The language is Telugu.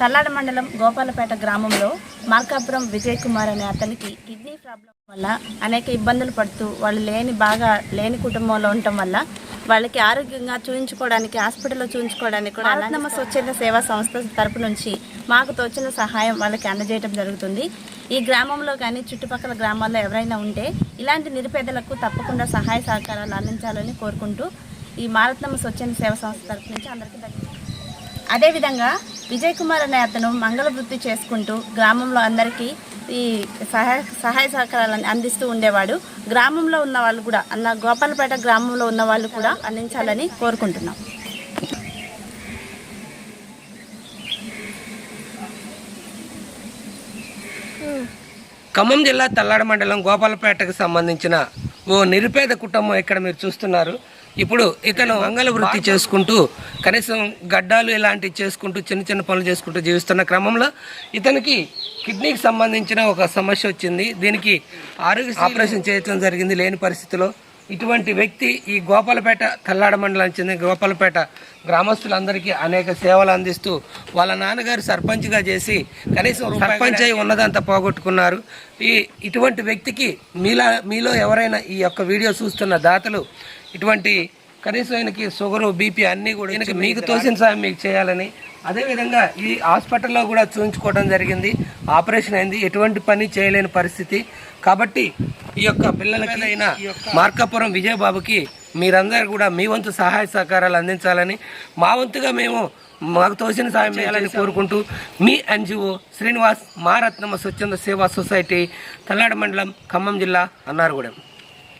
తల్లాడ మండలం గోపాలపేట గ్రామంలో మార్కాపురం విజయ్ కుమార్ అనే అతనికి కిడ్నీ ప్రాబ్లం వల్ల అనేక ఇబ్బందులు పడుతూ వాళ్ళు లేని బాగా లేని కుటుంబంలో ఉండటం వల్ల వాళ్ళకి ఆరోగ్యంగా చూయించుకోవడానికి హాస్పిటల్లో చూయించుకోవడానికి కూడా అన్నమ్మ స్వచ్ఛంద సేవా సంస్థ తరపు నుంచి మాకు తోచిన సహాయం వాళ్ళకి అందజేయడం జరుగుతుంది. ఈ గ్రామంలో కానీ చుట్టుపక్కల గ్రామాల్లో ఎవరైనా ఉంటే ఇలాంటి నిరుపేదలకు తప్పకుండా సహాయ సహకారాలు అందించాలని కోరుకుంటూ ఈ మారత్నమ్మ స్వచ్ఛంద సేవా సంస్థ తరపు నుంచి అందరికీ ధన్యవాదాలు. అదేవిధంగా విజయ్ కుమార్ అనే అతను మంగళ వృత్తి చేసుకుంటూ గ్రామంలో అందరికీ ఈ సహాయ సహాయ సహకారాలను అందిస్తూ ఉండేవాడు. గ్రామంలో ఉన్న వాళ్ళు కూడా అన్న గోపాలపేట గ్రామంలో ఉన్న వాళ్ళు కూడా అందించాలని కోరుకుంటున్నాం. ఖమ్మం జిల్లా తల్లాడ మండలం గోపాలపేటకు సంబంధించిన ఓ నిరుపేద కుటుంబం ఇక్కడ మీరు చూస్తున్నారు. ఇప్పుడు ఇతను మంగళ వృత్తి చేసుకుంటూ కనీసం గడ్డాలు ఇలాంటివి చేసుకుంటూ చిన్న చిన్న పనులు చేసుకుంటూ జీవిస్తున్న క్రమంలో ఇతనికి కిడ్నీకి సంబంధించిన ఒక సమస్య వచ్చింది. దీనికి ఆరోగ్య ఆపరేషన్ చేయడం జరిగింది లేని పరిస్థితిలో. ఇటువంటి వ్యక్తి ఈ గోపాలపేట తల్లాడ మండలానికి చెందిన గోపాలపేట గ్రామస్తులందరికీ అనేక సేవలు అందిస్తూ వాళ్ళ నాన్నగారు సర్పంచ్గా చేసి కనీసం సర్పంచ్ అయి ఉన్నదంతా పోగొట్టుకున్నారు. ఈ ఇటువంటి వ్యక్తికి మీలా మీలో ఎవరైనా ఈ యొక్క వీడియో చూస్తున్న దాతలు ఇటువంటి కనీసం ఆయనకి షుగరు బీపీ అన్నీ కూడా ఈయనకి మీకు తోసిన సాయం మీకు చేయాలని అదేవిధంగా ఈ హాస్పిటల్లో కూడా చూపించుకోవడం జరిగింది. ఆపరేషన్ అయింది. ఎటువంటి పని చేయలేని పరిస్థితి. కాబట్టి ఈ యొక్క పిల్లలకి మార్కాపురం విజయబాబుకి మీరందరూ కూడా మీ వంతు సహాయ సహకారాలు అందించాలని మా వంతుగా మేము మాకు తోసిన సాయం చేయాలని కోరుకుంటూ మీ ఎన్జిఓ శ్రీనివాస్ మా రత్నమ్మ స్వచ్ఛంద సేవా సొసైటీ తల్లాడ మండలం ఖమ్మం జిల్లా అన్నారగూడెం.